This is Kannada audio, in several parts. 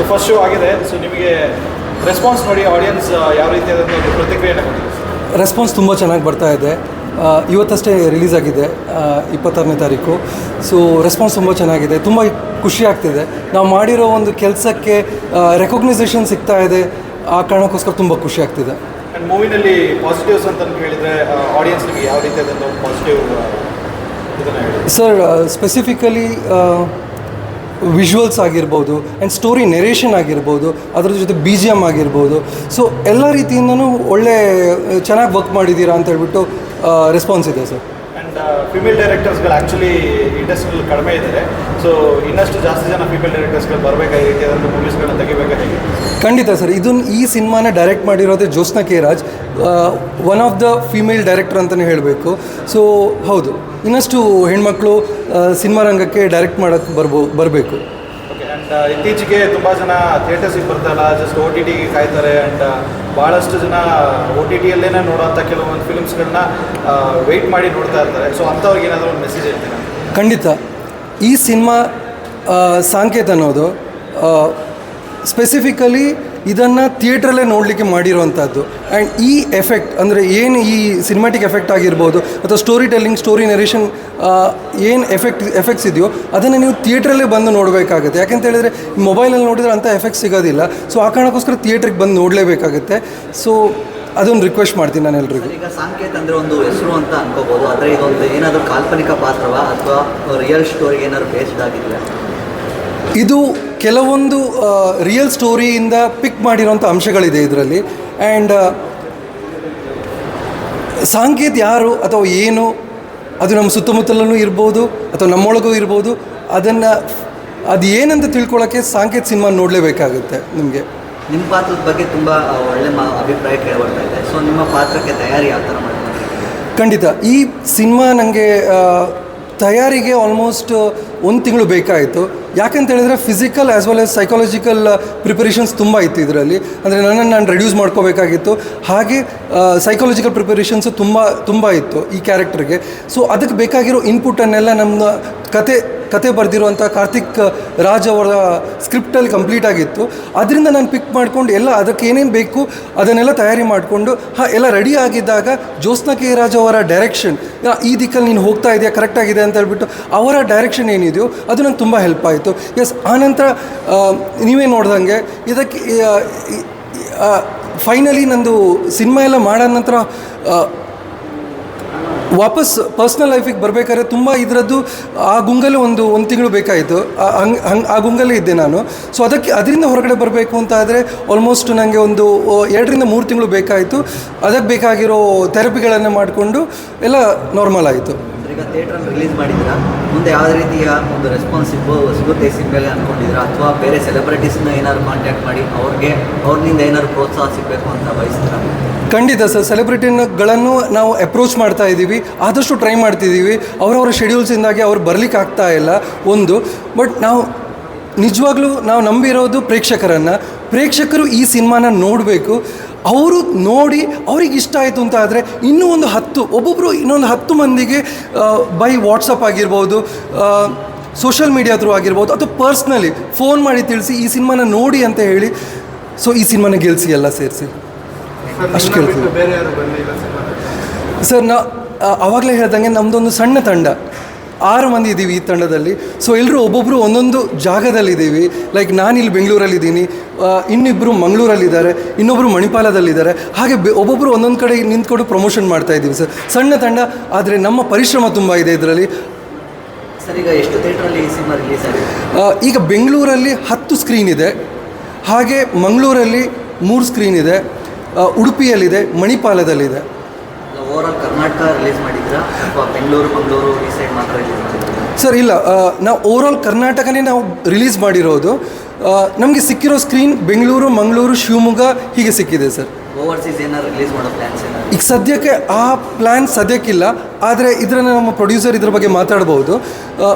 ಸೊ ಫಸ್ಟ್ ಶೋ ಆಗಿದೆ. ಸೊ ನಿಮಗೆ ರೆಸ್ಪಾನ್ಸ್ ನೋಡಿ ಆಡಿಯನ್ಸ್ ಯಾವ ರೀತಿಯಾದಂಥ ಒಂದು ಪ್ರತಿಕ್ರಿಯೆಯನ್ನು ಕೊಟ್ಟಿದೆ ರೆಸ್ಪಾನ್ಸ್ ತುಂಬ ಚೆನ್ನಾಗಿ ಬರ್ತಾ ಇದೆ. ಇವತ್ತಷ್ಟೇ ರಿಲೀಸ್ ಆಗಿದೆ ಇಪ್ಪತ್ತಾರನೇ ತಾರೀಕು. ಸೊ ರೆಸ್ಪಾನ್ಸ್ ತುಂಬ ಚೆನ್ನಾಗಿದೆ. ತುಂಬ ಖುಷಿ ಆಗ್ತಿದೆ. ನಾವು ಮಾಡಿರೋ ಒಂದು ಕೆಲಸಕ್ಕೆ ರೆಕಗ್ನೈಸೇಷನ್ ಸಿಗ್ತಾ ಇದೆ. ಆ ಕಾರಣಕ್ಕೋಸ್ಕರ ತುಂಬ ಖುಷಿ ಆಗ್ತಿದೆ. ಆ್ಯಂಡ್ ಮೂವಿನಲ್ಲಿ ಪಾಸಿಟಿವ್ಸ್ ಅಂತ ಹೇಳಿದರೆ ಆಡಿಯನ್ಸ್ ಯಾವ ರೀತಿ ಪಾಸಿಟಿವ್ ಸರ್ ಸ್ಪೆಸಿಫಿಕಲಿ ವಿಜುವಲ್ಸ್ ಆಗಿರ್ಬೋದು ಆ್ಯಂಡ್ ಸ್ಟೋರಿ ನೆರೇಷನ್ ಆಗಿರ್ಬೋದು, ಅದ್ರ ಜೊತೆ ಬಿ ಜಿ ಎಂ ಆಗಿರ್ಬೋದು. ಸೊ ಎಲ್ಲ ರೀತಿಯಿಂದನೂ ಒಳ್ಳೆ, ಚೆನ್ನಾಗಿ ವರ್ಕ್ ಮಾಡಿದ್ದೀರಾ ಅಂತ ಹೇಳ್ಬಿಟ್ಟು ರೆಸ್ಪಾನ್ಸ್ ಇದೆ ಸರ್ ಫಿಮೇಲ್ ಡೈರೆಕ್ಟರ್ಸ್ಗಳು ಆ್ಯಕ್ಚುಲಿ ಇಂಡಸ್ಟ್ರಿಯಲ್ಲಿ ಕಡಿಮೆ ಇದ್ದಾರೆ. ಸೊ ಇನ್ನಷ್ಟು ಜಾಸ್ತಿ ಜನ ಫಿಮೇಲ್ ಡೈರೆಕ್ಟರ್ಸ್ಗಳು ಬರಬೇಕಾದ ಈ ರೀತಿಯಾದಂಥ ಮೂವೀಸ್ಗಳನ್ನ ತೆಗಿಬೇಕಾಗಿ ಖಂಡಿತ ಸರ್ ಇದನ್ನು ಈ ಸಿನಿಮಾನ direct ಮಾಡಿರೋದೇ Jyotsna K Raj one of the female director ಅಂತಲೇ ಹೇಳಬೇಕು. ಸೊ ಹೌದು, ಇನ್ನಷ್ಟು ಹೆಣ್ಮಕ್ಳು ಸಿನಿಮಾ ರಂಗಕ್ಕೆ ಡೈರೆಕ್ಟ್ ಮಾಡೋಕ್ಕೆ ಬರ್ಬೋ, ಬರಬೇಕು. ಇತ್ತೀಚೆಗೆ ತುಂಬ ಜನ ಥಿಯೇಟರ್ಸಿಗೆ ಬರ್ತಾರಲ್ಲ ಜಸ್ಟ್ ಓ ಟಿ ಟಿಗೆ ಕಾಯ್ತಾರೆ ಆ್ಯಂಡ್ ಭಾಳಷ್ಟು ಜನ ಓ ಟಿ ಟಿಯಲ್ಲೇ ನೋಡೋಂಥ ಕೆಲವೊಂದು ಫಿಲ್ಮ್ಸ್ಗಳನ್ನ ವೆಯ್ಟ್ ಮಾಡಿ ನೋಡ್ತಾ ಇರ್ತಾರೆ. ಸೊ ಅಂಥವ್ರಿಗೆ ಏನಾದರೂ ಒಂದು ಮೆಸೇಜ್ ಹೇಳ್ತೀನಿ ಖಂಡಿತ. ಈ ಸಿನಿಮಾ ಸಾಂಕೇತ ಅನ್ನೋದು ಸ್ಪೆಸಿಫಿಕಲಿ ಇದನ್ನು ಥಿಯೇಟ್ರಲ್ಲೇ ನೋಡಲಿಕ್ಕೆ ಮಾಡಿರುವಂಥದ್ದು ಆ್ಯಂಡ್ ಈ ಎಫೆಕ್ಟ್ ಅಂದರೆ ಏನು ಈ ಸಿನಿಮ್ಯಾಟಿಕ್ ಎಫೆಕ್ಟ್ ಆಗಿರ್ಬೋದು ಅಥವಾ ಸ್ಟೋರಿ ಟೆಲ್ಲಿಂಗ್ ಸ್ಟೋರಿ ನೆರೇಷನ್ ಏನು ಎಫೆಕ್ಟ್ ಎಫೆಕ್ಟ್ಸ್ ಇದೆಯೋ ಅದನ್ನು ನೀವು ಥಿಯೇಟ್ರಲ್ಲೇ ಬಂದು ನೋಡಬೇಕಾಗುತ್ತೆ. ಯಾಕೆಂತ ಹೇಳಿದರೆ ಮೊಬೈಲಲ್ಲಿ ನೋಡಿದ್ರೆ ಅಂಥ ಎಫೆಕ್ಟ್ ಸಿಗೋದಿಲ್ಲ. ಸೊ ಆ ಕಾರಣಕ್ಕೋಸ್ಕರ ಥಿಯೇಟ್ರಿಗೆ ಬಂದು ನೋಡಲೇಬೇಕಾಗುತ್ತೆ. ಸೊ ಅದೊಂದು ರಿಕ್ವೆಸ್ಟ್ ಮಾಡ್ತೀನಿ ನಾನು ಎಲ್ರಿಗೂ. ಈಗ ಸಾಂಕೇತ ಅಂದರೆ ಒಂದು ಹೆಸರು ಅಂತ ಅನ್ಕೋಬಹುದು ಆದರೆ ಇದೊಂದು ಏನಾದರೂ ಕಾಲ್ಪನಿಕ ಪಾತ್ರವಾ ಅಥವಾ ರಿಯಲ್ ಸ್ಟೋರಿಗೆ ಏನಾದರೂ ಬೇಸ್ಡ್ ಆಗಿದೆಯಾ? ಇದು ಕೆಲವೊಂದು ರಿಯಲ್ ಸ್ಟೋರಿಯಿಂದ ಪಿಕ್ ಮಾಡಿರೋಂಥ ಅಂಶಗಳಿದೆ ಇದರಲ್ಲಿ. ಆ್ಯಂಡ್ ಸಾಂಕೇತ್ ಯಾರು ಅಥವಾ ಏನು ಅದು ನಮ್ಮ ಸುತ್ತಮುತ್ತಲೂ ಇರ್ಬೋದು ಅಥವಾ ನಮ್ಮೊಳಗೂ ಇರ್ಬೋದು ಅದನ್ನು ಅದು ಏನಂತ ತಿಳ್ಕೊಳ್ಳೋಕ್ಕೆ ಸಾಂಕೇತ್ ಸಿನಿಮಾ ನೋಡಲೇಬೇಕಾಗುತ್ತೆ ನಿಮಗೆ. ನಿಮ್ಮ ಪಾತ್ರದ ಬಗ್ಗೆ ತುಂಬ ಒಳ್ಳೆ ಅಭಿಪ್ರಾಯ ಕೇಳ್ಬರ್ತಾ ಇದೆ. ಸೊ ನಿಮ್ಮ ಪಾತ್ರಕ್ಕೆ ತಯಾರಿ ಯಾವ ಥರ ಮಾಡ್ತಾರೆ? ಖಂಡಿತ. ಈ ಸಿನಿಮಾ ನನಗೆ ತಯಾರಿಗೆ ಆಲ್ಮೋಸ್ಟ್ ಒಂದು ತಿಂಗಳು ಬೇಕಾಯಿತು. ಯಾಕಂತ ಹೇಳಿದ್ರೆ physical as well as psychological preparations ತುಂಬ ಇತ್ತು ಇದರಲ್ಲಿ. ಅಂದರೆ ನನ್ನನ್ನು ನಾನು ರೆಡ್ಯೂಸ್ ಮಾಡ್ಕೋಬೇಕಾಗಿತ್ತು. ಹಾಗೆ ಸೈಕಾಲಜಿಕಲ್ ಪ್ರಿಪರೇಷನ್ಸು ತುಂಬ ತುಂಬ ಇತ್ತು ಈ ಕ್ಯಾರೆಕ್ಟರ್ಗೆ ಸೊ ಅದಕ್ಕೆ ಬೇಕಾಗಿರೋ ಇನ್ಪುಟನ್ನೆಲ್ಲ ನಮ್ಮ ಕತೆ ಕತೆ ಬರೆದಿರುವಂಥ ಕಾರ್ತಿಕ್ ರಾಜ್ ಅವರ ಸ್ಕ್ರಿಪ್ಟಲ್ಲಿ ಕಂಪ್ಲೀಟ್ ಆಗಿತ್ತು. ಅದರಿಂದ ನಾನು ಪಿಕ್ ಮಾಡಿಕೊಂಡು ಎಲ್ಲ ಅದಕ್ಕೆ ಏನೇನು ಬೇಕು ಅದನ್ನೆಲ್ಲ ತಯಾರಿ ಮಾಡಿಕೊಂಡು, ಹಾಂ, ಎಲ್ಲ ರೆಡಿ ಆಗಿದ್ದಾಗ ಜ್ಯೋತ್ಸ್ನಾ ಕೆ. ರಾಜ್ ಅವರ ಡೈರೆಕ್ಷನ್ ಈ ದಿಕ್ಕಲ್ಲಿ ನೀನು ಹೋಗ್ತಾ ಇದೆಯಾ ಕರೆಕ್ಟಾಗಿದೆ ಅಂತ ಹೇಳ್ಬಿಟ್ಟು ಅವರ ಡೈರೆಕ್ಷನ್ ಏನಿದೆಯೋ ಅದು ನಂಗೆ ತುಂಬ ಹೆಲ್ಪ್ ಆಯಿತು. ಎಸ್ ಆನಂತರ ನೀವೇ ನೋಡ್ದಂಗೆ ಇದಕ್ಕೆ ಫೈನಲಿ ನಂದು ಸಿನಿಮಾ ಎಲ್ಲ ಮಾಡೋ ನಂತರ ವಾಪಸ್ ಪರ್ಸ್ನಲ್ ಲೈಫಿಗೆ ಬರಬೇಕಾದ್ರೆ ತುಂಬ ಇದರದ್ದು ಆ ಗುಂಗಲು ಒಂದು ಒಂದು ತಿಂಗಳು ಬೇಕಾಯಿತು. ಹಂಗೆ ಆ ಗುಂಗಲ್ಲೇ ಇದ್ದೆ ನಾನು. ಸೊ ಅದಕ್ಕೆ, ಅದರಿಂದ ಹೊರಗಡೆ ಬರಬೇಕು ಅಂತ ಆದರೆ ಆಲ್ಮೋಸ್ಟ್ ನನಗೆ ಒಂದು ಎರಡರಿಂದ ಮೂರು ತಿಂಗಳು ಬೇಕಾಯಿತು. ಅದಕ್ಕೆ ಬೇಕಾಗಿರೋ ಥೆರಪಿಗಳನ್ನು ಮಾಡಿಕೊಂಡು ಎಲ್ಲ ನಾರ್ಮಲ್ ಆಯಿತು. ಈಗ ಥಿಯೇಟ್ರಲ್ಲಿ ರಿಲೀಸ್ ಮಾಡಿದ್ದೀರಾ? ಮುಂದೆ ಯಾವ ರೀತಿಯ ಒಂದು ರೆಸ್ಪಾನ್ಸ್ ಸಿಗ್ಬೋ ಸಿಗುತ್ತೆ ಸಿಗಲ್ಲ ಅಂದ್ಕೊಂಡಿದ್ದೀರಾ? ಅಥವಾ ಬೇರೆ ಸೆಲೆಬ್ರಿಟೀಸ್ನ ಏನಾದ್ರು ಕಾಂಟ್ಯಾಕ್ಟ್ ಮಾಡಿ, ಅವ್ರಿಗೆ ಅವ್ರಿಂದ ಏನಾದ್ರು ಪ್ರೋತ್ಸಾಹ ಸಿಗಬೇಕು ಅಂತ ಬಯಸ್ತೀರಾ ಖಂಡಿತ ಸರ್. ಸೆಲೆಬ್ರಿಟಿಗಳನ್ನು ನಾವು ಅಪ್ರೋಚ್ ಮಾಡ್ತಾ ಇದ್ದೀವಿ. ಆದಷ್ಟು ಟ್ರೈ ಮಾಡ್ತಿದ್ದೀವಿ. ಅವರವರ ಶೆಡ್ಯೂಲ್ಸಿಂದಾಗಿ ಅವ್ರು ಬರ್ಲಿಕ್ಕೆ ಆಗ್ತಾ ಇಲ್ಲ. ಒಂದು ಬಟ್ ನಾವು ನಿಜವಾಗ್ಲೂ ನಾವು ನಂಬಿರೋದು ಪ್ರೇಕ್ಷಕರನ್ನು. ಪ್ರೇಕ್ಷಕರು ಈ ಸಿನಿಮಾನ ನೋಡಬೇಕು. ಅವರು ನೋಡಿ ಅವ್ರಿಗೆ ಇಷ್ಟ ಆಯಿತು ಅಂತ ಆದರೆ ಇನ್ನೂ ಒಂದು ಹತ್ತು ಒಬ್ಬೊಬ್ಬರು ಇನ್ನೊಂದು ಹತ್ತು ಮಂದಿಗೆ ಬೈ ವಾಟ್ಸಪ್ ಆಗಿರ್ಬೋದು ಸೋಷಿಯಲ್ ಮೀಡಿಯಾ ಥ್ರೂ ಆಗಿರ್ಬೋದು ಅಥವಾ ಪರ್ಸ್ನಲಿ ಫೋನ್ ಮಾಡಿ ತಿಳಿಸಿ ಈ ಸಿನಿಮಾನ ನೋಡಿ ಅಂತ ಹೇಳಿ ಸೊ ಈ ಸಿನಿಮಾನ ಗೆಲ್ಲಿಸಿ ಎಲ್ಲ ಸೇರಿಸಿ. ಅಷ್ಟು ಕೇಳ್ತೀವಿ. ಸರ್ ನಾ ಆವಾಗಲೇ ಹೇಳ್ದಂಗೆ ನಮ್ಮದೊಂದು ಸಣ್ಣ ತಂಡ. ಆರು ಮಂದಿ ಇದ್ದೀವಿ ಈ ತಂಡದಲ್ಲಿ. ಸೊ ಎಲ್ಲರೂ ಒಬ್ಬೊಬ್ಬರು ಒಂದೊಂದು ಜಾಗದಲ್ಲಿದ್ದೀವಿ. ಲೈಕ್ ನಾನಿಲ್ಲಿ ಬೆಂಗಳೂರಲ್ಲಿದ್ದೀನಿ. ಇನ್ನಿಬ್ಬರು ಮಂಗಳೂರಲ್ಲಿದ್ದಾರೆ. ಇನ್ನೊಬ್ಬರು ಮಣಿಪಾಲದಲ್ಲಿದ್ದಾರೆ. ಹಾಗೆ ಬೆ ಒಬ್ಬೊಬ್ಬರು ಒಂದೊಂದು ಕಡೆ ನಿಂತ್ಕೊಂಡು ಪ್ರಮೋಷನ್ ಮಾಡ್ತಾ ಇದ್ದೀವಿ ಸರ್. ಸಣ್ಣ ತಂಡ ಆದರೆ ನಮ್ಮ ಪರಿಶ್ರಮ ತುಂಬ ಇದೆ ಇದರಲ್ಲಿ. ಸರ್ ಈಗ ಎಷ್ಟು ಥಿಯೇಟ್ರಲ್ಲಿ ಈ ಸಿನಿಮಾ ರಿಲೀಸ್ ಆಗಿದೆ? ಈಗ ಬೆಂಗಳೂರಲ್ಲಿ ಹತ್ತು ಸ್ಕ್ರೀನ್ ಇದೆ. ಹಾಗೆ ಮಂಗಳೂರಲ್ಲಿ ಮೂರು ಸ್ಕ್ರೀನ್ ಇದೆ. ಉಡುಪಿಯಲ್ಲಿದೆ ಮಣಿಪಾಲದಲ್ಲಿದೆ. ಕರ್ನಾಟಕ ರಿಲೀಸ್ ಮಾಡಿದ್ದೀರಾ? ಅಥವಾ ಬೆಂಗಳೂರು ಮಂಗಳೂರು ಈ ಸೈಡ್ ಮಾತ್ರ ರಿಲೀಸ್ ಸರ್ ಇಲ್ಲ. ನಾವು ಓವರಾಲ್ ಕರ್ನಾಟಕನೇ ನಾವು ರಿಲೀಸ್ ಮಾಡಿರೋದು. ನಮಗೆ ಸಿಕ್ಕಿರೋ ಸ್ಕ್ರೀನ್ ಬೆಂಗಳೂರು ಮಂಗಳೂರು ಶಿವಮೊಗ್ಗ ಹೀಗೆ ಸಿಕ್ಕಿದೆ ಸರ್. ಓವರ್ಸೀಸ್ ಏನಾದ್ರು ರಿಲೀಸ್ ಮಾಡೋ ಪ್ಲ್ಯಾನ್ಸ್ ಏನಾದ್ರು ಈಗ ಸದ್ಯಕ್ಕೆ ಆ ಪ್ಲ್ಯಾನ್ ಸದ್ಯಕ್ಕಿಲ್ಲ. ಆದರೆ ಇದರನ್ನು ನಮ್ಮ ಪ್ರೊಡ್ಯೂಸರ್ ಇದ್ರ ಬಗ್ಗೆ ಮಾತಾಡ್ಬೋದು.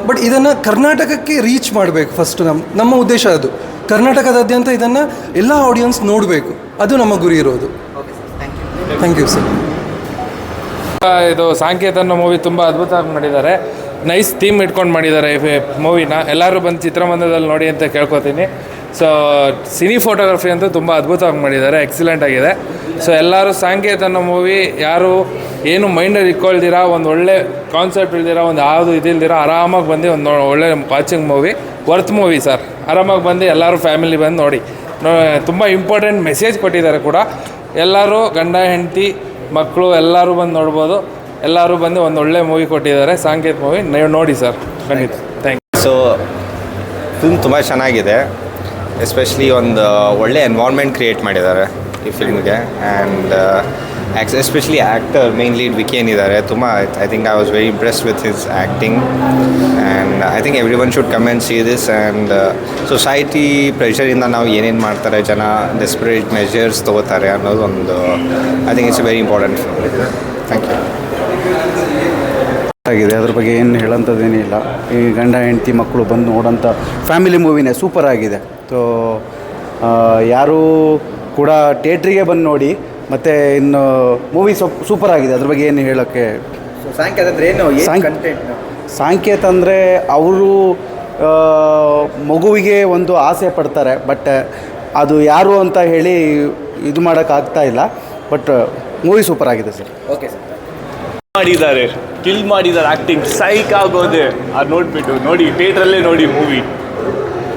ಬಟ್ ಇದನ್ನು ಕರ್ನಾಟಕಕ್ಕೆ ರೀಚ್ ಮಾಡಬೇಕು ಫಸ್ಟ್ ನಮ್ಮ ನಮ್ಮ ಉದ್ದೇಶ ಅದು. ಕರ್ನಾಟಕದಾದ್ಯಂತ ಇದನ್ನು ಎಲ್ಲ ಆಡಿಯನ್ಸ್ ನೋಡಬೇಕು. ಅದು ನಮ್ಮ ಗುರಿ ಇರೋದು. ಥ್ಯಾಂಕ್ ಯು ಸರ್ ಇದು ಸಾಂಕೇತ ಅನ್ನೋ ಮೂವಿ ತುಂಬ ಅದ್ಭುತವಾಗಿ ಮಾಡಿದ್ದಾರೆ. ನೈಸ್ ಥೀಮ್ ಇಟ್ಕೊಂಡು ಮಾಡಿದ್ದಾರೆ ಮೂವಿನ ಎಲ್ಲರೂ ಬಂದು ಚಿತ್ರಮಂದಿರದಲ್ಲಿ ನೋಡಿ ಅಂತ ಕೇಳ್ಕೊತೀನಿ. ಸೊ ಸಿನಿ ಫೋಟೋಗ್ರಫಿ ಅಂತೂ ತುಂಬ ಅದ್ಭುತವಾಗಿ ಮಾಡಿದ್ದಾರೆ. ಎಕ್ಸಲೆಂಟ್ ಆಗಿದೆ. ಸೊ ಎಲ್ಲರೂ ಸಾಂಕೇತ್ ಅನ್ನೋ ಮೂವಿ ಯಾರು ಏನು ಮೈಂಡಲ್ಲಿ ಇಟ್ಕೊಳ್ದಿರ, ಒಂದು ಒಳ್ಳೆ ಕಾನ್ಸೆಪ್ಟ್ ಇಲ್ದಿರ, ಒಂದು ಯಾವುದು ಇದಿಲ್ದಿರ, ಆರಾಮಾಗಿ ಬಂದು ಒಂದು ಒಳ್ಳೆ watching movie worth movie sir ಆರಾಮಾಗಿ ಬಂದು ಎಲ್ಲರೂ ಫ್ಯಾಮಿಲಿ ಬಂದು ನೋಡಿ. ತುಂಬ ಇಂಪಾರ್ಟೆಂಟ್ ಮೆಸೇಜ್ ಕೊಟ್ಟಿದ್ದಾರೆ ಕೂಡ. ಎಲ್ಲರೂ ಗಂಡ, ಹೆಂಡತಿ ಮಕ್ಕಳು ಎಲ್ಲರೂ ಬಂದು ನೋಡ್ಬೋದು. ಎಲ್ಲರೂ ಬಂದು ಒಂದು ಒಳ್ಳೆ ಮೂವಿ ಕೊಟ್ಟಿದ್ದಾರೆ. ಸಾಂಕೇತ್ ಮೂವಿ ನೋಡಿ ಸರ್ ಖಂಡಿತ ಥ್ಯಾಂಕ್ ಸೊ ಫಿಲ್ಮ್ ತುಂಬ ಚೆನ್ನಾಗಿದೆ. ಎಸ್ಪೆಷಲಿ ಒಂದು ಒಳ್ಳೆ ಎನ್ವಾರ್ಮೆಂಟ್ ಕ್ರಿಯೇಟ್ ಮಾಡಿದ್ದಾರೆ ಈ ಫಿಲ್ಮ್ಗೆ and especially actor main lead Vicky ಏನಿದ್ದಾರೆ ತುಂಬ I think I was very impress with his acting and I think everyone should come and see this and society ಪ್ರೆಷರಿಂದ ನಾವು ಏನೇನು ಮಾಡ್ತಾರೆ, ಜನ ಡೆಸ್ಪರೇಟ್ ಮೆಷರ್ಸ್ ತೊಗೋತಾರೆ ಅನ್ನೋದು ಒಂದು I think it's very important thank you ಆಗಿದೆ. ಅದ್ರ ಬಗ್ಗೆ ಏನು ಹೇಳೋಂಥದ್ದೇನಿಲ್ಲ ಈ ಗಂಡ, ಹೆಂಡತಿ, ಮಕ್ಕಳು ಬಂದು ನೋಡೋಂಥ ಫ್ಯಾಮಿಲಿ ಮೂವಿನೇ ಸೂಪರ್ ಆಗಿದೆ. ಸೊ ಯಾರೂ ಕೂಡ ಥಿಯೇಟ್ರಿಗೆ ಬಂದು ನೋಡಿ ಮತ್ತು ಇನ್ನು ಮೂವಿ ಸೊಪ್ ಸೂಪರ್ ಆಗಿದೆ. ಅದ್ರ ಬಗ್ಗೆ ಏನು ಹೇಳೋಕ್ಕೆ ಸಾಂಕೇತ ಅಂದ್ರೆ ಏನು? ಕಂಟೆಂಟ್ ಸಾಂಕೇತ ಅಂದರೆ ಅವರು ಮಗುವಿಗೆ ಒಂದು ಆಸೆ ಪಡ್ತಾರೆ. ಬಟ್ ಅದು ಯಾರು ಅಂತ ಹೇಳಿ ಇದು ಮಾಡೋಕ್ಕಾಗ್ತಾ ಇಲ್ಲ. ಬಟ್ ಮೂವಿ ಸೂಪರ್ ಆಗಿದೆ ಸರ್. ಓಕೆ ಸರ್ ಮಾಡಿದ್ದಾರೆ. ಕಿಲ್ ಮಾಡಿದ್ದಾರೆ ಆ್ಯಕ್ಟಿಂಗ್ ಸೈಕ್ ಆಗೋದೆ. ಅದು ನೋಡಿಬಿಟ್ಟು ನೋಡಿ ಥಿಯೇಟ್ರಲ್ಲೇ ನೋಡಿ ಮೂವಿ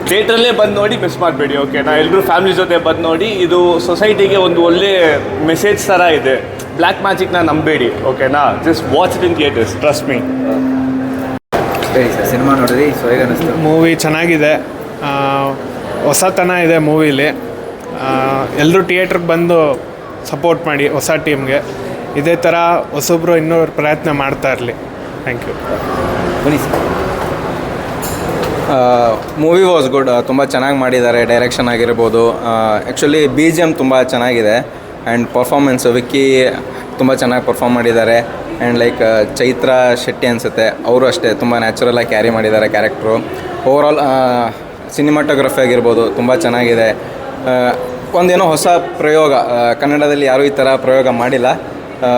ಥಿಯೇಟ್ರಲ್ಲೇ ಬಂದು ನೋಡಿ ಮಿಸ್ ಮಾಡಬೇಡಿ ಓಕೆನಾ ಎಲ್ಲರೂ ಫ್ಯಾಮಿಲಿ ಜೊತೆ ಬಂದು ನೋಡಿ ಇದು ಸೊಸೈಟಿಗೆ ಒಂದು ಒಳ್ಳೆ ಮೆಸೇಜ್ ಥರ ಇದೆ. ಬ್ಲ್ಯಾಕ್ ಮ್ಯಾಜಿಕ್ನ ನಂಬೇಡಿ ಓಕೆನಾ just watch it in theatres trust me ಸರಿ ಸರ್ ಸಿನಿಮಾ ನೋಡಿದ್ರಿ? ಸೊ ಹೇಗೆ ಅನಿಸ್ತು? ಮೂವಿ ಚೆನ್ನಾಗಿದೆ. ಆ, ಹೊಸತನ ಇದೆ ಮೂವಿಲಿ. ಎಲ್ಲರೂ ಥಿಯೇಟ್ರಿಗೆ ಬಂದು ಸಪೋರ್ಟ್ ಮಾಡಿ ಹೊಸ ಟೀಮ್ಗೆ ಇದೇ ಥರ ಹೊಸೊಬ್ಬರು ಇನ್ನೂ ಪ್ರಯತ್ನ ಮಾಡ್ತಾ ಇರಲಿ. ಥ್ಯಾಂಕ್ ಯು ಬನ್ನಿ ಸರ್ ಮೂವಿ ವಾಸ್ ಗುಡ್ ತುಂಬ ಚೆನ್ನಾಗಿ ಮಾಡಿದ್ದಾರೆ. ಡೈರೆಕ್ಷನ್ ಆಗಿರ್ಬೋದು. ಆ್ಯಕ್ಚುಲಿ ಬಿ ಜಿ ಎಂ ತುಂಬ ಚೆನ್ನಾಗಿದೆ. ಆ್ಯಂಡ್ ಪರ್ಫಾರ್ಮೆನ್ಸ್ ವಿಕ್ಕಿ ತುಂಬ ಚೆನ್ನಾಗಿ ಪರ್ಫಾರ್ಮ್ ಮಾಡಿದ್ದಾರೆ. ಆ್ಯಂಡ್ ಲೈಕ್ ಚೈತ್ರ ಶೆಟ್ಟಿ ಅನಿಸುತ್ತೆ. ಅವರು ಅಷ್ಟೇ ತುಂಬ ನ್ಯಾಚುರಲಾಗಿ ಕ್ಯಾರಿ ಮಾಡಿದ್ದಾರೆ ಕ್ಯಾರೆಕ್ಟ್ರು ಓವರಾಲ್ ಸಿನಿಮಾಟೋಗ್ರಫಿ ಆಗಿರ್ಬೋದು ತುಂಬ ಚೆನ್ನಾಗಿದೆ. ಒಂದೇನೋ ಹೊಸ ಪ್ರಯೋಗ ಕನ್ನಡದಲ್ಲಿ ಯಾರೂ ಈ ಥರ ಪ್ರಯೋಗ ಮಾಡಿಲ್ಲ.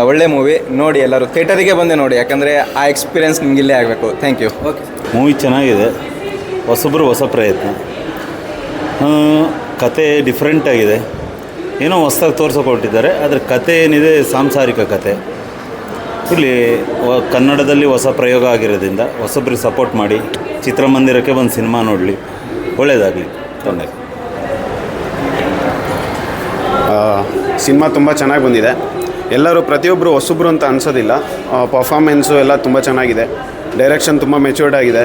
ಒಳ್ಳೆ ಮೂವಿ ನೋಡಿ ಎಲ್ಲರೂ ಥಿಯೇಟರಿಗೆ ಬಂದೆ ನೋಡಿ. ಯಾಕಂದರೆ ಆ ಎಕ್ಸ್ಪೀರಿಯೆನ್ಸ್ ನಿಮಗಿಲ್ಲೇ ಆಗಬೇಕು. ಥ್ಯಾಂಕ್ ಯು ಓಕೆ ಮೂವಿ ಚೆನ್ನಾಗಿದೆ. ಹೊಸಬ್ರು ಹೊಸ ಪ್ರಯತ್ನ. ಕತೆ ಡಿಫ್ರೆಂಟಾಗಿದೆ ಏನೋ ಹೊಸ್ದಾಗಿ ತೋರಿಸ್ಕೊಟ್ಟಿದ್ದಾರೆ ಆದರೆ ಕತೆ ಏನಿದೆ ಸಾಂಸಾರಿಕ ಕತೆ. ಇಲ್ಲಿ ಕನ್ನಡದಲ್ಲಿ ಹೊಸ ಪ್ರಯೋಗ ಆಗಿರೋದ್ರಿಂದ ಹೊಸಬ್ರಿಗೆ ಸಪೋರ್ಟ್ ಮಾಡಿ, ಚಿತ್ರಮಂದಿರಕ್ಕೆ ಒಂದು ಸಿನಿಮಾ ನೋಡಲಿ. ಒಳ್ಳೆಯದಾಗಲಿ ತೊಂದರೆ ಸಿನಿಮಾ ತುಂಬ ಚೆನ್ನಾಗಿ ಬಂದಿದೆ. ಎಲ್ಲರೂ ಪ್ರತಿಯೊಬ್ಬರು ಹೊಸಬ್ರು ಅಂತ ಅನಿಸೋದಿಲ್ಲ. ಪರ್ಫಾರ್ಮೆನ್ಸು ಎಲ್ಲ ತುಂಬ ಚೆನ್ನಾಗಿದೆ. ಡೈರೆಕ್ಷನ್ ತುಂಬ ಮೆಚೂರ್ಡ್ ಆಗಿದೆ.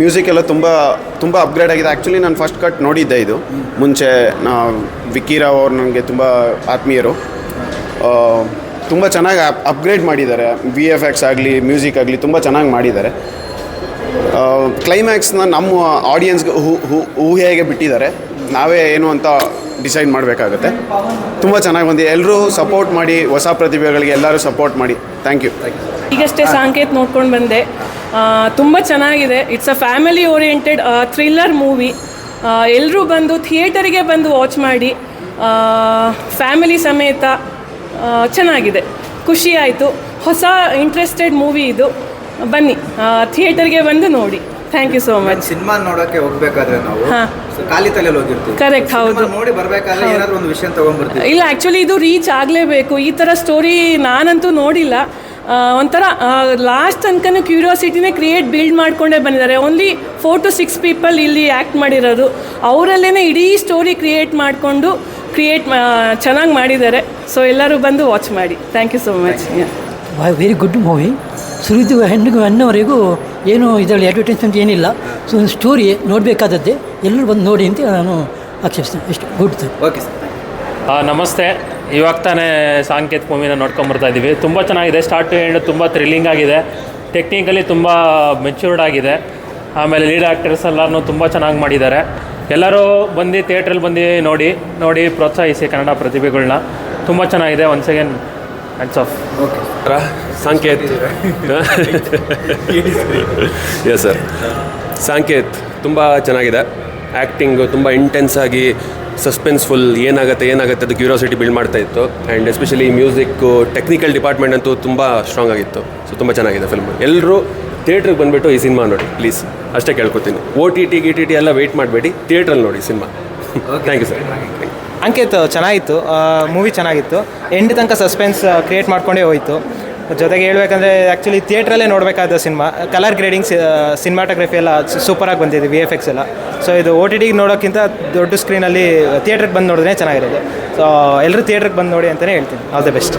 ಮ್ಯೂಸಿಕ್ ಎಲ್ಲ ತುಂಬ ತುಂಬ ಅಪ್ಗ್ರೇಡ್ ಆಗಿದೆ. ಆ್ಯಕ್ಚುಲಿ ನಾನು ಫಸ್ಟ್ ಕಟ್ ನೋಡಿದ್ದೆ ಇದು. ಮುಂಚೆ, ನಾ ವಿಕ್ಕಿ ರಾವ್ ಅವ್ರು ನನಗೆ ತುಂಬ ಆತ್ಮೀಯರು. ತುಂಬ ಚೆನ್ನಾಗಿ ಅಪ್ಗ್ರೇಡ್ ಮಾಡಿದ್ದಾರೆ. ವಿ ಎಫ್ ಎಕ್ಸ್ ಆಗಲಿ ಮ್ಯೂಸಿಕ್ ಆಗಲಿ ತುಂಬ ಚೆನ್ನಾಗಿ ಮಾಡಿದ್ದಾರೆ. ಕ್ಲೈಮ್ಯಾಕ್ಸ್ನ ನಮ್ಮ ಆಡಿಯನ್ಸ್ಗೆ ಊಹೆಗೆ ಬಿಟ್ಟಿದ್ದಾರೆ, ನಾವೇ ಏನು ಅಂತ ಡಿಸೈಡ್ ಮಾಡಬೇಕಾಗುತ್ತೆ. ತುಂಬ ಚೆನ್ನಾಗಿ ಬಂದಿದೆ. ಎಲ್ಲರೂ ಸಪೋರ್ಟ್ ಮಾಡಿ, ಹೊಸ ಪ್ರತಿಭೆಗಳಿಗೆ ಎಲ್ಲರೂ ಸಪೋರ್ಟ್ ಮಾಡಿ. ಥ್ಯಾಂಕ್ ಯು ಥ್ಯಾಂಕ್ ಯು ಈಗಷ್ಟೇ ಸಾಂಕೇತ್ ನೋಡ್ಕೊಂಡು ಬಂದೆ. ತುಂಬ ಚೆನ್ನಾಗಿದೆ. It's a family oriented thriller movie ಎಲ್ಲರೂ ಬಂದು ಥಿಯೇಟರಿಗೆ ಬಂದು ವಾಚ್ ಮಾಡಿ ಫ್ಯಾಮಿಲಿ ಸಮೇತ ಚೆನ್ನಾಗಿದೆ. ಖುಷಿ ಆಯಿತು. ಹೊಸ ಇಂಟ್ರೆಸ್ಟೆಡ್ ಮೂವಿ ಇದು. ಬನ್ನಿ ಥಿಯೇಟರ್ಗೆ ಬಂದು ನೋಡಿ. Thank you so much cinema ನೋಡೋಕೆ ಹೋಗ್ಬೇಕಾದ್ರೆ ನಾವು. ಖಾಲಿ ತಲೆಯಲ್ಲಿ ಹೋಗಿರ್ತೀವಿ. ಕರೆಕ್ಟ್ ಹೌದು. ನೋಡಿ ಬರಬೇಕಾದ್ರೆ ಏನಾದರೂ ಒಂದು ವಿಷಯ ತಗೊಂಡ್ಬರ್ತೀವಿ. ಇಲ್ಲ ಆ್ಯಕ್ಚುಲಿ ಇದು ರೀಚ್ ಆಗಲೇಬೇಕು. ಈ ಥರ ಸ್ಟೋರಿ ನಾನಂತೂ ನೋಡಿಲ್ಲ. ಒಂಥರ ಲಾಸ್ಟ್ ತನಕನೂ ಕ್ಯೂರಿಯಾಸಿಟಿನೇ ಕ್ರಿಯೇಟ್ ಬಿಲ್ಡ್ ಮಾಡಿಕೊಂಡೇ ಬಂದಿದ್ದಾರೆ. Only four to six people ಇಲ್ಲಿ ಆ್ಯಕ್ಟ್ ಮಾಡಿರೋದು. ಅವರಲ್ಲೇ ಇಡೀ ಸ್ಟೋರಿ ಕ್ರಿಯೇಟ್ ಮಾಡಿಕೊಂಡು ಕ್ರಿಯೇಟ್ ಚೆನ್ನಾಗಿ ಮಾಡಿದ್ದಾರೆ. ಸೊ ಎಲ್ಲರೂ ಬಂದು ವಾಚ್ ಮಾಡಿ. Thank you so much very good movie ಸುರಿದು ಹೆಣ್ಣು ಹೆಣ್ಣವರೆಗೂ ಏನು ಇದರಲ್ಲಿ ಅಡ್ವರ್ಟೈಸ್ಮೆಂಟ್ ಏನಿಲ್ಲ. ಸೊ ಒಂದು ಸ್ಟೋರಿ ನೋಡಬೇಕಾದದ್ದೇ. ಎಲ್ಲರೂ ಬಂದು ನೋಡಿ ಅಂತ ನಾನು ಆಕ್ಷೇಪಿಸ್ತೇನೆ. ಎಷ್ಟು ಗುಡ್ ಸರ್ ಓಕೆ ಸರ್ ನಮಸ್ತೆ. ಇವಾಗ ತಾನೇ ಸಾಂಕೇತ್ ಮೂವಿನ ನೋಡ್ಕೊಂಬರ್ತಾ ಇದ್ದೀವಿ ತುಂಬ ಚೆನ್ನಾಗಿದೆ. ಸ್ಟಾರ್ಟ್ ಟು ಎಂಡ್ ತುಂಬ ಥ್ರಿಲ್ಲಿಂಗ್ ಆಗಿದೆ. ಟೆಕ್ನಿಕಲಿ ತುಂಬ ಮೆಚ್ಯೂರ್ಡ್ ಆಗಿದೆ. ಆಮೇಲೆ ಲೀಡ್ ಆ್ಯಕ್ಟರ್ಸ್ ಎಲ್ಲರೂ ತುಂಬ ಚೆನ್ನಾಗಿ ಮಾಡಿದ್ದಾರೆ. ಎಲ್ಲರೂ ಬಂದು ಥಿಯೇಟ್ರಲ್ಲಿ ಬಂದು ನೋಡಿ ನೋಡಿ ಪ್ರೋತ್ಸಾಹಿಸಿ ಕನ್ನಡ ಪ್ರತಿಭೆಗಳನ್ನ ತುಂಬ ಚೆನ್ನಾಗಿದೆ. Once again hands off okay Sanket. Yes sir Sanket ತುಂಬ ಚೆನ್ನಾಗಿದೆ. ಆ್ಯಕ್ಟಿಂಗು ತುಂಬ ಇಂಟೆನ್ಸ್ ಆಗಿ ಸಸ್ಪೆನ್ಸ್ಫುಲ್ ಏನಾಗುತ್ತೆ ಏನಾಗುತ್ತೆ ಅದು ಕ್ಯೂರಿಯಾಸಿಟಿ ಬಿಲ್ಡ್ ಮಾಡ್ತಾ ಇತ್ತು. And especially music technical department ಅಂತೂ ತುಂಬ ಸ್ಟ್ರಾಂಗ್ ಆಗಿತ್ತು. ಸೊ ತುಂಬ ಚೆನ್ನಾಗಿದೆ ಫಿಲ್ಮ್ ಎಲ್ಲರೂ ಥಿಯೇಟ್ರಿಗೆ ಬಂದುಬಿಟ್ಟು ಈ ಸಿನಿಮಾ ನೋಡಿ ಪ್ಲೀಸ್ ಅಷ್ಟೇ ಕೇಳ್ಕೊತೀನಿ. ಓ ಟಿ ಟಿ ಗಿ ಟಿ ಟಿ ಎಲ್ಲ ವೆಯ್ಟ್ ಮಾಡಬೇಡಿ. ಥಿಯೇಟ್ರಲ್ಲಿ ನೋಡಿ cinema thank you sir Ankit ಚೆನ್ನಾಗಿತ್ತು. ಮೂವಿ ಚೆನ್ನಾಗಿತ್ತು. ಎಂಡ್ ತನಕ ಸಸ್ಪೆನ್ಸ್ ಕ್ರಿಯೇಟ್ ಮಾಡ್ಕೊಂಡೇ ಹೋಯಿತು. ಜೊತೆಗೆ ಹೇಳ್ಬೇಕಂದ್ರೆ ಆ್ಯಕ್ಚುಲಿ ಥಿಯೇಟ್ರಲ್ಲೇ ನೋಡಬೇಕಾದ ಸಿನಿಮಾ ಕಲರ್ ಗ್ರೇಡಿಂಗ್ ಸಿನಿಮಾಟೋಗ್ರಫಿ ಎಲ್ಲ ಸೂಪರಾಗಿ ಬಂದಿದೆ ವಿ ಎಫ್ ಎಕ್ಸ್ ಎಲ್ಲ. ಸೊ ಇದು ಓ ಟಿ ಟಿಗೆ ನೋಡೋಕ್ಕಿಂತ ದೊಡ್ಡ ಸ್ಕ್ರೀನಲ್ಲಿ ಥಿಯೇಟ್ರಿಗೆ ಬಂದು ನೋಡಿದ್ರೆ ಚೆನ್ನಾಗಿರೋದು ಸೊ ಎಲ್ಲರೂ ಥಿಯೇಟ್ರಿಗೆ ಬಂದು ನೋಡಿ ಅಂತಲೇ ಹೇಳ್ತೀನಿ. All the best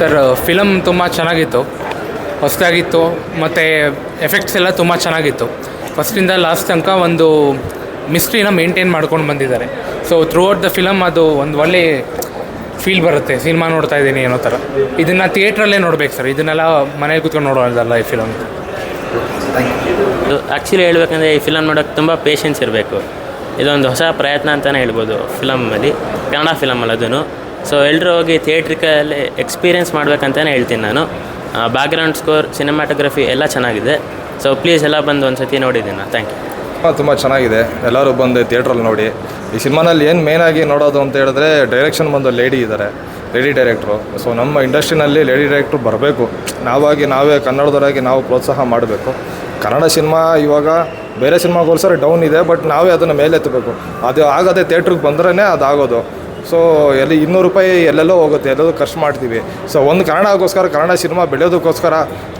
sir film ತುಂಬ ಚೆನ್ನಾಗಿತ್ತು. ಹೊಸದಾಗಿತ್ತು. ಮತ್ತು ಎಫೆಕ್ಟ್ಸ್ ಎಲ್ಲ ತುಂಬ ಚೆನ್ನಾಗಿತ್ತು. ಫಸ್ಟಿಂದ ಲಾಸ್ಟ್ ತನಕ ಒಂದು ಮಿಸ್ಟ್ರಿನ ಮೇಂಟೈನ್ ಮಾಡ್ಕೊಂಡು ಬಂದಿದ್ದಾರೆ. So throughout the film ಅದು ಒಂದು ಒಳ್ಳೆ ಫೀಲ್ ಬರುತ್ತೆ. ಸಿನಿಮಾ ನೋಡ್ತಾ ಇದ್ದೀನಿ ಅನ್ನೋ ಥರ. ಇದನ್ನು ಥಿಯೇಟ್ರಲ್ಲೇ ನೋಡ್ಬೇಕು ಸರ್ ಇದನ್ನೆಲ್ಲ ಮನೇಲಿ ಕೂತ್ಕೊಂಡು ನೋಡೋದಲ್ಲ ಈ ಫಿಲಮ್ ಆ್ಯಕ್ಚುಲಿ ಹೇಳ್ಬೇಕಂದ್ರೆ ಈ ಫಿಲಮ್ ನೋಡೋಕ್ಕೆ ತುಂಬ ಪೇಷನ್ಸ್ ಇರಬೇಕು. ಇದೊಂದು ಹೊಸ ಪ್ರಯತ್ನ ಅಂತಲೇ ಹೇಳ್ಬೋದು ಫಿಲಮಲ್ಲಿ ಕನ್ನಡ ಫಿಲಮಲ್ಲಿ ಅದೂ ಸೊ ಎಲ್ಲರೂ ಹೋಗಿ ಥಿಯೇಟ್ರಿಕಲ್ಲಿ ಎಕ್ಸ್ಪೀರಿಯೆನ್ಸ್ ಮಾಡ್ಬೇಕಂತಲೇ ಹೇಳ್ತೀನಿ ನಾನು. ಬ್ಯಾಕ್ಗ್ರೌಂಡ್ ಸ್ಕೋರ್ ಸಿನಿಮಾಟೋಗ್ರಫಿ ಎಲ್ಲ ಚೆನ್ನಾಗಿದೆ. ಸೊ ಪ್ಲೀಸ್ ಎಲ್ಲ ಬಂದು ಒಂದು ಸತಿ ನೋಡಿದ್ದೀನಿ ಥ್ಯಾಂಕ್ ಯು ತುಂಬ ಚೆನ್ನಾಗಿದೆ. ಎಲ್ಲರೂ ಬಂದು ಥಿಯೇಟ್ರಲ್ಲಿ ನೋಡಿ. ಈ ಸಿನಿಮಾನಲ್ಲಿ ಏನು ಮೇನಾಗಿ ನೋಡೋದು ಅಂತ ಹೇಳಿದ್ರೆ ಡೈರೆಕ್ಷನ್ ಬಂದು ಲೇಡಿ ಇದ್ದಾರೆ ಲೇಡಿ ಡೈರೆಕ್ಟ್ರು ಸೊ ನಮ್ಮ ಇಂಡಸ್ಟ್ರಿನಲ್ಲಿ ಲೇಡಿ ಡೈರೆಕ್ಟ್ರು ಬರಬೇಕು. ನಾವಾಗಿ ನಾವೇ ಕನ್ನಡದವರಾಗಿ ನಾವು ಪ್ರೋತ್ಸಾಹ ಮಾಡಬೇಕು. ಕನ್ನಡ ಸಿನಿಮಾ ಇವಾಗ ಬೇರೆ ಸಿನಿಮಾಗೋಸ್ಕರ ಡೌನ್ ಇದೆ ಬಟ್ ನಾವೇ ಅದನ್ನು ಮೇಲೆತ್ತಬೇಕು. ಅದು ಆಗದೆ ಥಿಯೇಟ್ರಿಗೆ ಬಂದ್ರೇ ಅದಾಗೋದು. ಸೊ ಎಲ್ಲಿ ಇನ್ನೂರು ರೂಪಾಯಿ ಎಲ್ಲೆಲ್ಲೋ ಹೋಗುತ್ತೆ, ಎಲ್ಲೆಲ್ಲೋ ಖರ್ಚು ಮಾಡ್ತೀವಿ. ಸೊ ಒಂದು ಕನ್ನಡಗೋಸ್ಕರ ಕನ್ನಡ ಸಿನಿಮಾ ಬೆಳೆಯೋದಕ್ಕೋಸ್ಕರ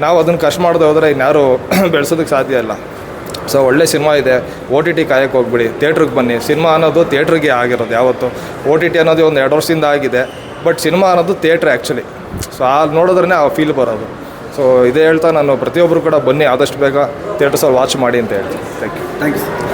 ನಾವು ಅದನ್ನು ಖರ್ಚು ಮಾಡದೆ ಹೋದರೆ ಇನ್ಯಾರು ಬೆಳೆಸೋದಕ್ಕೆ ಸಾಧ್ಯ ಇಲ್ಲ. ಸೊ ಒಳ್ಳೆ ಸಿನಿಮಾ ಇದೆ. ಒ ಟಿ ಟಿ ಕಾಯಕ್ಕೆ ಹೋಗ್ಬಿಡಿ. ಥಿಯೇಟ್ರಿಗೆ ಬನ್ನಿ. ಸಿನಿಮಾ ಅನ್ನೋದು ಥಿಯೇಟ್ರಿಗೆ ಆಗಿರೋದು ಯಾವತ್ತು. ಒ ಟಿ ಟಿ ಅನ್ನೋದು ಒಂದು ಎರಡು ವರ್ಷದಿಂದ ಆಗಿದೆ. ಬಟ್ ಸಿನಿಮಾ ಅನ್ನೋದು ಥಿಯೇಟ್ರ್ ಆ್ಯಕ್ಚುಲಿ ಸೊ ಆ ನೋಡಿದ್ರೆ ಆ ಫೀಲ್ ಬರೋದು. ಸೊ ಇದೇ ಹೇಳ್ತಾ ನಾನು ಪ್ರತಿಯೊಬ್ಬರು ಕೂಡ ಬನ್ನಿ, ಆದಷ್ಟು ಬೇಗ ಥಿಯೇಟರ್ಸಲ್ಲಿ ವಾಚ್ ಮಾಡಿ ಅಂತ ಹೇಳ್ತೀನಿ. Thank you thank you